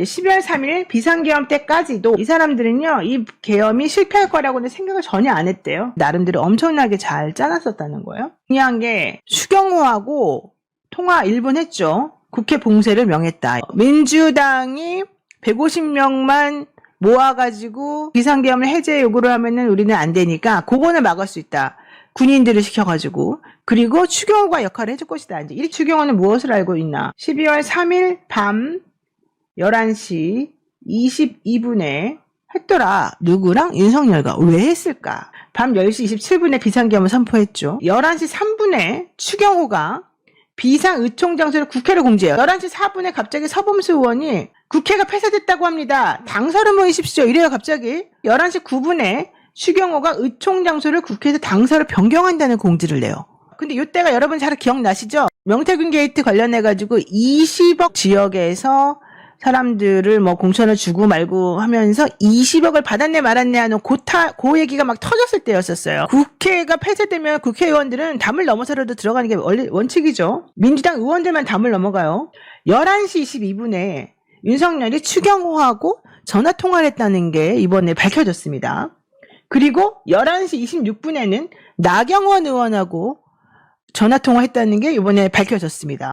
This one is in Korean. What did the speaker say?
12월 3일 비상계엄 때까지도 이 사람들은요, 이 계엄이 실패할 거라고는 생각을 전혀 안 했대요. 나름대로 엄청나게 잘 짜놨었다는 거예요. 중요한 게 추경호하고 통화 1분 했죠. 국회 봉쇄를 명했다. 민주당이 150명만 모아가지고 비상계엄을 해제 요구를 하면은 우리는 안 되니까 그거는 막을 수 있다. 군인들을 시켜가지고 그리고 추경호가 역할을 해줄 것이다. 이제 이 추경호는 무엇을 알고 있나? 12월 3일 밤 11시 22분에 했더라. 누구랑? 윤석열과. 왜 했을까? 밤 10시 27분에 비상계엄을 선포했죠. 11시 3분에 추경호가 비상의총 장소를 국회를 공지해요. 11시 4분에 갑자기 서범수 의원이 국회가 폐쇄됐다고 합니다. 당서를 모이십시오. 이래요, 갑자기. 11시 9분에 추경호가 의총 장소를 국회에서 당서를 변경한다는 공지를 내요. 근데 이때가 여러분 잘 기억나시죠? 명태균 게이트 관련해가지고 20억 지역에서 사람들을 뭐 공천을 주고 말고 하면서 20억을 받았네 말았네 하는 고타, 고 얘기가 막 터졌을 때였었어요. 국회가 폐쇄되면 국회의원들은 담을 넘어서라도 들어가는 게 원칙이죠. 민주당 의원들만 담을 넘어가요. 11시 22분에 윤석열이 추경호하고 전화 통화를 했다는 게 이번에 밝혀졌습니다. 그리고 11시 26분에는 나경원 의원하고 전화 통화했다는 게 이번에 밝혀졌습니다.